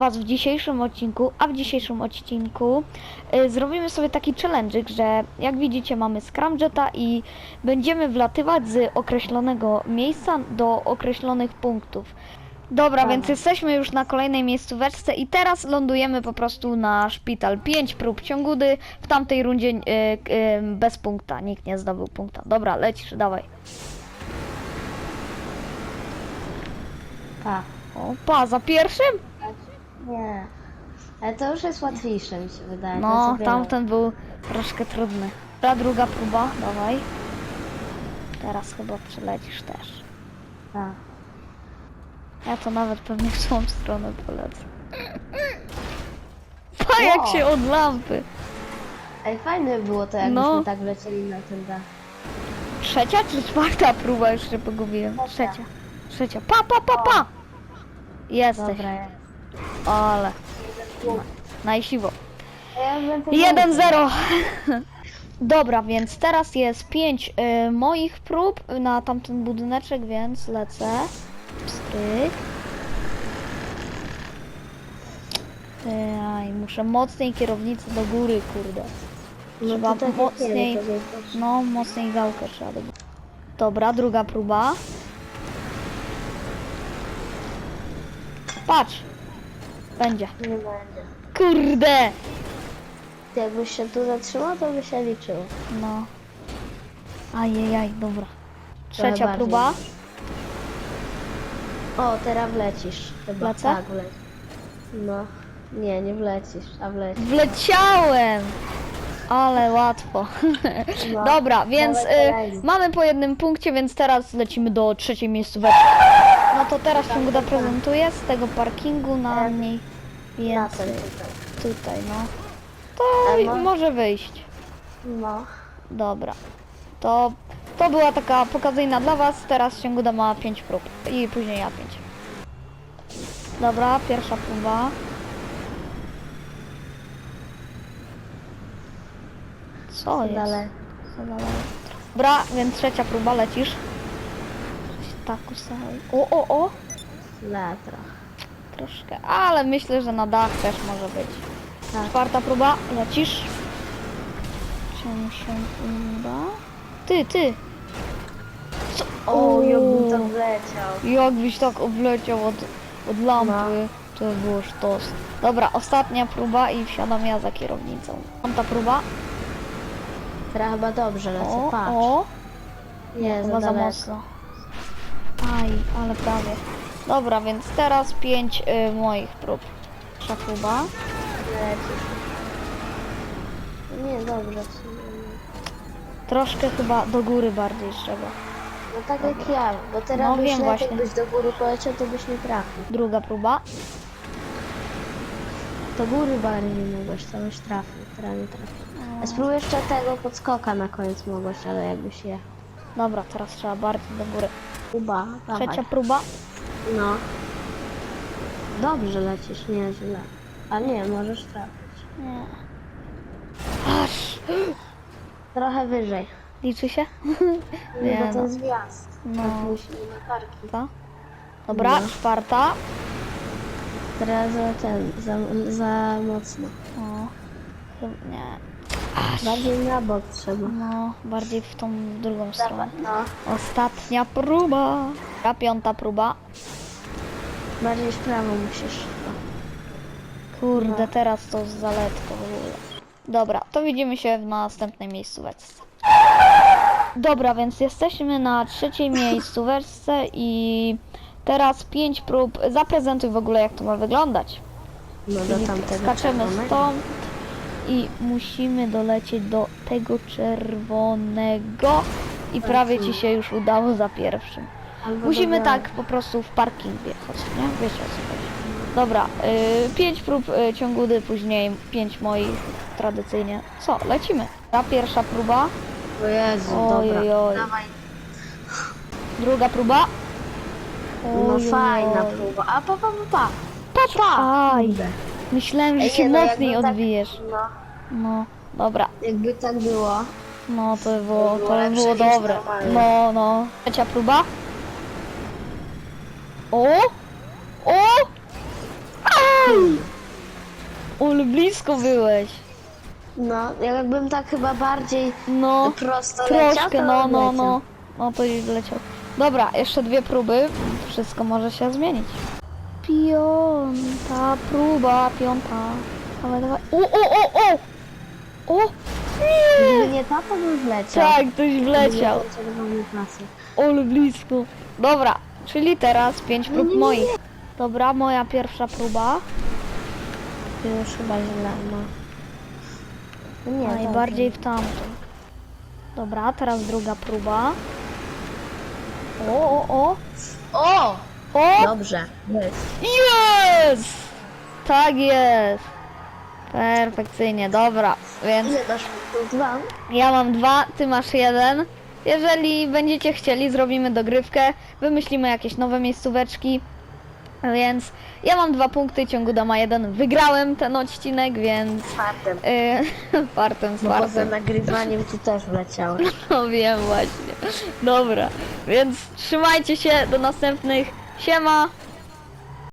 Was w dzisiejszym odcinku, a w dzisiejszym odcinku y, zrobimy sobie taki challenge, że jak widzicie mamy scramjeta i będziemy wlatywać z określonego miejsca do określonych punktów. Dobra, więc jesteśmy już na kolejnej miejscóweczce i teraz lądujemy po prostu na szpital. 5 prób ciągudy, w tamtej rundzie y, y, bez punkta, nikt nie zdobył punkta. Dobra, lecisz, dawaj. Pa. O, pa, za pierwszym? Nie. Ale to już jest łatwiejsze mi się wydaje. to No, jest o wiele- tamten był troszkę trudny. Ta druga próba, dawaj. Teraz chyba przylecisz też. Pa. Ja to nawet pewnie w tą stronę polecę. Pa, jak się od lampy. Ej, fajne by było to, jakbyśmy No. tak lecieli na ten dach. Trzecia czy czwarta próba? Już się pogubiłem. Trzecia. Trzecia. Pa, pa, pa, pa! Jesteś. Dobra, jest. Ale. Najsiwo. Ja bym tego 1-0. Dobra, więc teraz jest 5 y, moich prób na tamten budyneczek, więc lecę. Stryk. Aj, muszę mocniej kierownicę do góry, kurde. No Trzeba tak jak mocniej, to no mocniej gałkę trzeba do góry. Dobra, druga próba. Patrz. Będzie. Nie będzie. Kurde. Jakbyś się tu zatrzymał, to by się liczyło. No. Ajajaj, dobra. Trochę Trzecia bardziej. próba. O, teraz wlecisz. Chyba. Lecę? Tak, wlecisz. No. Nie, nie wlecisz, a wlecisz. Wleciałem! Ale łatwo. No. Dobra, więc y, mamy po jednym punkcie, więc teraz lecimy do trzeciej miejscóweczki. No to teraz się go prezentuję z tego parkingu na Tak. mniej więcej. tutaj. No. To może wyjść. No. Dobra. To, to była taka pokazyjna dla Was. Teraz Ciąguda ma 5 prób i później ja 5. Dobra, pierwsza próba. Co jest? Dalej. Co dalej? Dobra, więc trzecia próba, lecisz. Coś tak ustawi. O, o, o! Le, trochę. Troszkę, ale myślę, że na dach też może być. Tak. Czwarta próba, lecisz. Czy mi się uda? Ty, ty! Co? O, jakbym tam wleciał. Jakbyś tak obleciał od, od lampy, to by było sztos. Dobra, ostatnia próba i wsiadam ja za kierownicą. Piąta próba. Teraz chyba dobrze lecę, O, patrz. o, Nie, za mocno. Aj, ale prawie. Dobra, więc teraz pięć y, moich prób. Próba. Lecisz. Nie, dobrze. Troszkę chyba do góry bardziej trzeba. No tak jak ja, bo teraz No, byś wiem lepiej właśnie. byś do góry poleciał, to byś nie trafił. Druga próba. Do góry bardziej mogłeś, to byś trafił, teraz nie trafił. A spróbuj jeszcze tego podskoka na koniec mogłeś, ale jakbyś je... Dobra, teraz trzeba bardziej do góry. Uba, dawaj. Trzecia próba. No. Dobrze lecisz, nie źle. A nie, możesz trafić. Nie. Aż. Trochę wyżej. Liczy się? Nie, bo to no. jest wjazd. No. Tak musimy na parki. Ta. Dobra, No. czwarta. Teraz za ten, za, za mocno. O, chyba nie. Bardziej na bok trzeba. No, bardziej w tą drugą stronę. No. Ostatnia próba. A piąta próba. Bardziej w prawo musisz. Kurde, teraz to z zaletką w ogóle. Dobra, to widzimy się w następnej miejscóweczce. Dobra, więc jesteśmy na trzeciej miejscóweczce i teraz pięć prób. Zaprezentuj w ogóle jak to ma wyglądać. No do Czyli tamtego skaczemy czerwonego. stąd i musimy dolecieć do tego czerwonego i prawie ci się już udało za pierwszym. Albo Musimy do tak po prostu w parking wjechać, nie? Wiecie o co chodzi. Dobra, y, pięć prób y, ciągudy, później pięć moich tradycyjnie. Co, lecimy. Ta pierwsza próba, O Jezu, Oj, dobra. oj. Dawaj. druga próba. No fajna próba. A pa, pa, pa, pa. Patrz, aj, Kurde. Myślałem, że Ej, się nie, no, mocniej jakby tak- odbijesz. No, No, dobra. jakby tak było. No to by było, to by lepsze było niż dobre. normalnie. No, no. Trzecia próba. O! O! A! Ul, blisko byłeś. No, jakbym tak chyba bardziej No, prosto leciał, troszkę, to no, no, leciał. no. No to już leciał. Dobra, jeszcze dwie próby. Wszystko może się zmienić. Piąta próba, piąta. Dawaj, dawaj. O, o, o, o! O! Nie! Gdyby nie to, to bym wleciał. Tak, ktoś wleciał. Ole blisko. Dobra, czyli teraz pięć prób nie, nie. moich. Dobra, moja pierwsza próba. Już chyba źle ma. No nie, Najbardziej w tamtą. Dobra, teraz druga próba. O, o, o. O! O! Dobrze. Jest. Jest! Tak jest. Perfekcyjnie, dobra. Więc Ile dasz punktów? Dwa. ja mam dwa, ty masz jeden. Jeżeli będziecie chcieli, zrobimy dogrywkę, wymyślimy jakieś nowe miejscóweczki. Więc ja mam dwa punkty, ciągu ma jeden. Wygrałem ten odcinek, więc Czwartym. yy, fartem z Bo poza fartem. nagrywaniem tu też wleciałem. No wiem właśnie. Dobra, więc trzymajcie się, do następnych. 炫吗？